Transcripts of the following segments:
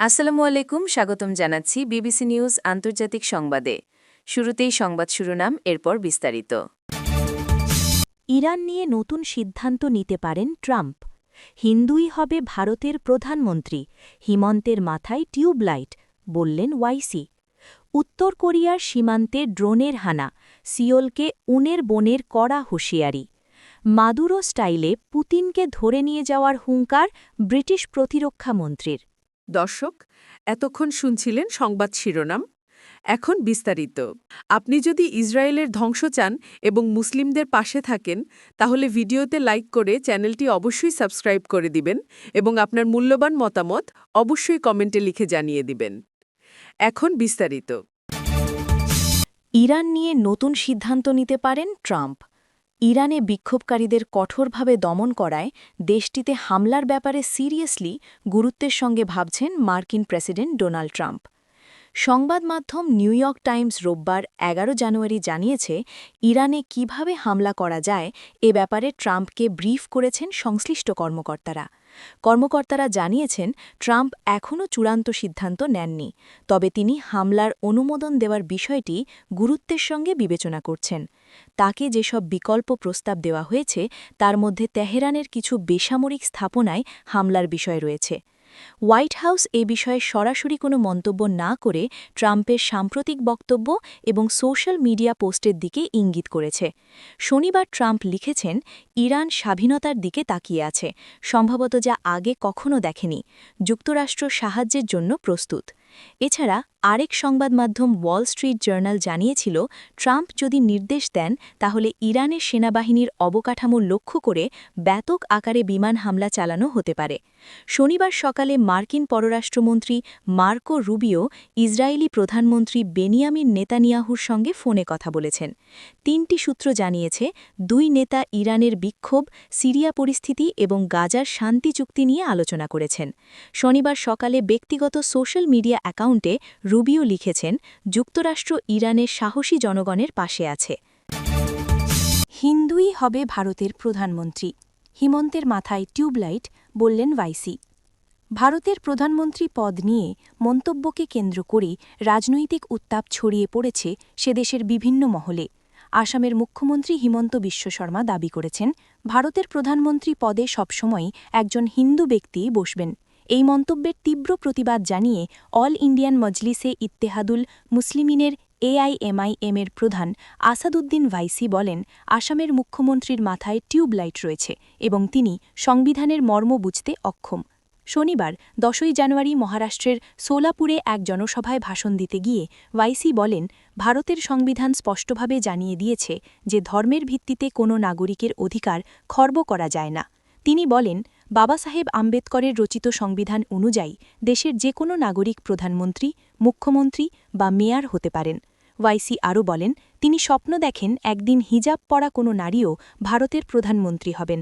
আসসালামু আলাইকুম, স্বাগতম জানাচ্ছি বিবিসি নিউজ আন্তর্জাতিক সংবাদে। শুরুতেই সংবাদ শিরোনাম, এরপর বিস্তারিত। ইরান নিয়ে নতুন সিদ্ধান্ত নিতে পারেন ট্রাম্প। হিন্দুই হবে ভারতের প্রধানমন্ত্রী, হিমন্তের মাথায় টিউবলাইট, বললেন ওয়াইসি। উত্তর কোরিয়ার সীমান্তে ড্রোনের হানা, সিওলকে উনের বনের কড়া হুঁশিয়ারি। মাদুরো স্টাইলে পুতিনকে ধরে নিয়ে যাওয়ার হুঙ্কার ব্রিটিশ প্রতিরক্ষা মন্ত্রীর। দর্শক, এতক্ষণ শুনছিলেন সংবাদ শিরোনাম। এখন বিস্তারিত। আপনি যদি ইসরায়েলের ধ্বংস চান এবং মুসলিমদের পাশে থাকেন, তাহলে ভিডিওতে লাইক করে চ্যানেলটি অবশ্যই সাবস্ক্রাইব করে দিবেন এবং আপনার মূল্যবান মতামত অবশ্যই কমেন্টে লিখে জানিয়ে দিবেন। এখন বিস্তারিত। ইরান নিয়ে নতুন সিদ্ধান্ত নিতে পারেন ট্রাম্প। ইরানে বিক্ষোভকারীদের কঠোরভাবে দমন করায় দেশটিতে হামলার ব্যাপারে সিরিয়াসলি গুরুত্বের সঙ্গে ভাবছেন মার্কিন প্রেসিডেন্ট ডোনাল্ড ট্রাম্প। সংবাদ মাধ্যম নিউ ইয়র্ক টাইমস রোববার এগারো জানুয়ারি জানিয়েছে, ইরানে কীভাবে হামলা করা যায় এ ব্যাপারে ট্রাম্পকে ব্রিফ করেছেন সংশ্লিষ্ট কর্মকর্তারা। কর্মকর্তারা জানিয়েছেন, ট্রাম্প এখনও চূড়ান্ত সিদ্ধান্ত নেননি, তবে তিনি হামলার অনুমোদন দেওয়ার বিষয়টি গুরুত্বের সঙ্গে বিবেচনা করছেন। তাকে যেসব বিকল্প প্রস্তাব দেওয়া হয়েছে, তার মধ্যে তেহরানের কিছু বেসামরিক স্থাপনায় হামলার বিষয় রয়েছে। হোয়াইট হাউস এ বিষয়ে সরাসরি কোনো মন্তব্য না করে ট্রাম্পের সাম্প্রতিক বক্তব্য এবং সোশ্যাল মিডিয়া পোস্টের দিকে ইঙ্গিত করেছে। শনিবার ট্রাম্প লিখেছেন, ইরান স্বাধীনতার দিকে তাকিয়ে আছে, সম্ভবত যা আগে কখনো দেখেনি, যুক্তরাষ্ট্র সাহায্যের জন্য প্রস্তুত। এছাড়া আরেক সংবাদ মাধ্যম ওয়াল স্ট্রিট জার্নাল জানিয়েছিল, ট্রাম্প যদি নির্দেশ দেন, তাহলে ইরানের সেনাবাহিনীর অবকাঠামো লক্ষ্য করে ব্যাপক আকারে বিমান হামলা চালানো হতে পারে। শনিবার সকালে মার্কিন পররাষ্ট্রমন্ত্রী মার্কো রুবিও ইসরায়েলি প্রধানমন্ত্রী বেনিয়ামিন নেতানিয়াহুর সঙ্গে ফোনে কথা বলেছেন। তিনটি সূত্র জানিয়েছে, দুই নেতা ইরানের বিক্ষোভ, সিরিয়া পরিস্থিতি এবং গাজার শান্তি চুক্তি নিয়ে আলোচনা করেছেন। শনিবার সকালে ব্যক্তিগত সোশ্যাল মিডিয়া অ্যাকাউন্টে রুবিও লিখেছেন, যুক্তরাষ্ট্র ইরানের সাহসী জনগণের পাশে আছে। হিন্দুই হবে ভারতের প্রধানমন্ত্রী। হিমন্তের মাথায় টিউবলাইট, বললেন ভাইসি ভারতের প্রধানমন্ত্রী পদ নিয়ে মন্তব্যকে কেন্দ্র করে রাজনৈতিক উত্তাপ ছড়িয়ে পড়েছে সে দেশের বিভিন্ন মহলে। আসামের মুখ্যমন্ত্রী হিমন্ত বিশ্ব শর্মা দাবি করেছেন, ভারতের প্রধানমন্ত্রী পদে সবসময় একজন হিন্দু ব্যক্তি বসবেন। এই মন্তব্যের তীব্র প্রতিবাদ জানিয়ে অল ইন্ডিয়ান মজলিসে ইত্তেহাদুল মুসলিমিনের এআইএমআইএমের প্রধান আসাদুদ্দিন ভাইসি বলেন, আসামের মুখ্যমন্ত্রীর মাথায় টিউবলাইট রয়েছে এবং তিনি সংবিধানের মর্ম বুঝতে অক্ষম। শনিবার, দশই জানুয়ারি মহারাষ্ট্রের সোলাপুরে এক জনসভায় ভাষণ দিতে গিয়ে ওয়াইসি বলেন, ভারতের সংবিধান স্পষ্টভাবে জানিয়ে দিয়েছে যে ধর্মের ভিত্তিতে কোনো নাগরিকের অধিকার খর্ব করা যায় না। তিনি বলেন বাবাসাহেব আম্বেদকরের রচিত সংবিধান অনুযায়ী দেশের যে কোনো নাগরিক প্রধানমন্ত্রী, মুখ্যমন্ত্রী বা মেয়র হতে পারেন। ওয়াইসি আরও বলেন, তিনি স্বপ্ন দেখেন একদিন হিজাব পরা কোনো নারীও ভারতের প্রধানমন্ত্রী হবেন।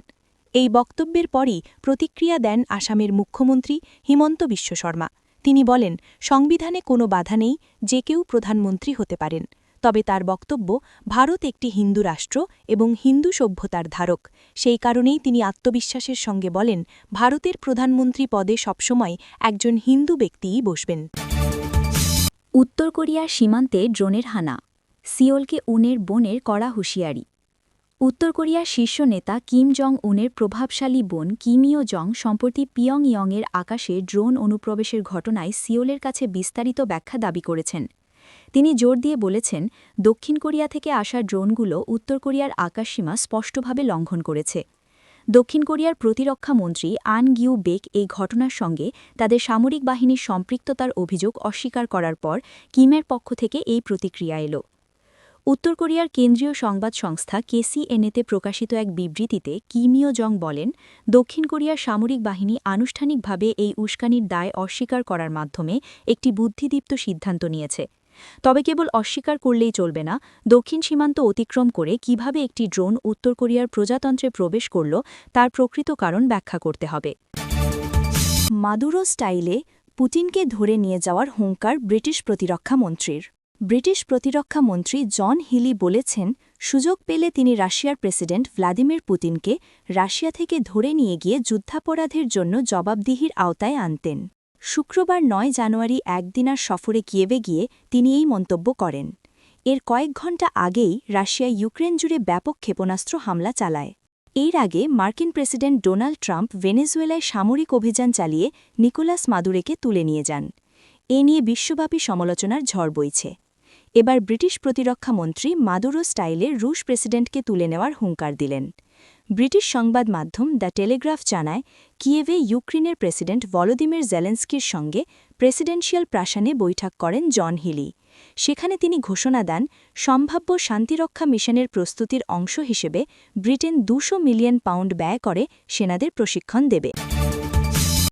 এই বক্তব্যের পরই প্রতিক্রিয়া দেন আসামের মুখ্যমন্ত্রী হিমন্ত বিশ্ব শর্মা। তিনি বলেন, সংবিধানে কোনো বাধা নেই, যে কেউ প্রধানমন্ত্রী হতে পারেন। তবে তার বক্তব্য ভারত একটি হিন্দু রাষ্ট্র এবং হিন্দু সভ্যতার ধারক। সেই কারণেই তিনি আত্মবিশ্বাসের সঙ্গে বলেন, ভারতের প্রধানমন্ত্রী পদে সবসময় একজন হিন্দু ব্যক্তিই বসবেন। উত্তর কোরিয়ার সীমান্তে ড্রোনের হানা। সিওলকে উনের বনের কড়া হুঁশিয়ারি। উত্তর কোরিয়ার শীর্ষ নেতা কিম জং উনের প্রভাবশালী বোন কিমিও জং সম্প্রতি পিয়ং ইয়ংয়ের আকাশে ড্রোন অনুপ্রবেশের ঘটনায় সিওলের কাছে বিস্তারিত ব্যাখ্যা দাবি করেছেন। তিনি জোর দিয়ে বলেছেন, দক্ষিণ কোরিয়া থেকে আসা ড্রোনগুলো উত্তর কোরিয়ার আকাশসীমা স্পষ্টভাবে লঙ্ঘন করেছে। দক্ষিণ কোরিয়ার প্রতিরক্ষা মন্ত্রী আন গিউ বেক এই ঘটনার সঙ্গে তাদের সামরিক বাহিনীর সম্পৃক্ততার অভিযোগ অস্বীকার করার পর কিমের পক্ষ থেকে এই প্রতিক্রিয়া এলো। উত্তর কোরিয়ার কেন্দ্রীয় সংবাদ সংস্থা কেসিএনএতে প্রকাশিত এক বিবৃতিতে কিমিও জং বলেন, দক্ষিণ কোরিয়ার সামরিক বাহিনী আনুষ্ঠানিকভাবে এই উস্কানির দায় অস্বীকার করার মাধ্যমে একটি বুদ্ধিদীপ্ত সিদ্ধান্ত নিয়েছে। তবে কেবল অস্বীকার করলেই চলবে না। দক্ষিণ সীমান্ত অতিক্রম করে কীভাবে একটি ড্রোন উত্তর কোরিয়ার প্রজাতন্ত্রে প্রবেশ করল, তার প্রকৃত কারণ ব্যাখ্যা করতে হবে। মাদুরো স্টাইলে পুতিনকে ধরে নিয়ে যাওয়ার হুঙ্কার ব্রিটিশ প্রতিরক্ষা মন্ত্রীর। ব্রিটিশ প্রতিরক্ষা মন্ত্রী জন হিলি বলেছেন, সুযোগ পেলে তিনি রাশিয়ার প্রেসিডেন্ট ভ্লাদিমির পুতিনকে রাশিয়া থেকে ধরে নিয়ে গিয়ে যুদ্ধাপরাধের জন্য জবাবদিহির আওতায় আনতেন। শুক্রবার নয় জানুয়ারি একদিনার সফরে কিয়েভে গিয়ে তিনি এই মন্তব্য করেন। এর কয়েক ঘণ্টা আগেই রাশিয়া ইউক্রেন জুড়ে ব্যাপক ক্ষেপণাস্ত্র হামলা চালায়। এর আগে মার্কিন প্রেসিডেন্ট ডোনাল্ড ট্রাম্প ভেনেজুয়েলায় সামরিক অভিযান চালিয়ে নিকোলাস মাদুরেকে তুলে নিয়ে যান। এ নিয়ে বিশ্বব্যাপী সমালোচনার ঝড় বইছে। এবার ব্রিটিশ প্রতিরক্ষা মন্ত্রী মাদুরো স্টাইলে রুশ প্রেসিডেন্টকে তুলে নেওয়ার হুঙ্কার দিলেন। ব্রিটিশ সংবাদ মাধ্যম দ্য টেলিগ্রাফ জানায়, কিয়েভে ইউক্রেনের প্রেসিডেন্ট ভলোদিমির জেলেন্সকির সঙ্গে প্রেসিডেন্সিয়াল প্রাসানে বৈঠক করেন জন হিলি। সেখানে তিনি ঘোষণা দেন, সম্ভাব্য শান্তিরক্ষা মিশনের প্রস্তুতির অংশ হিসেবে ব্রিটেন দুশো মিলিয়ন পাউন্ড ব্যয় করে সেনাদের প্রশিক্ষণ দেবে।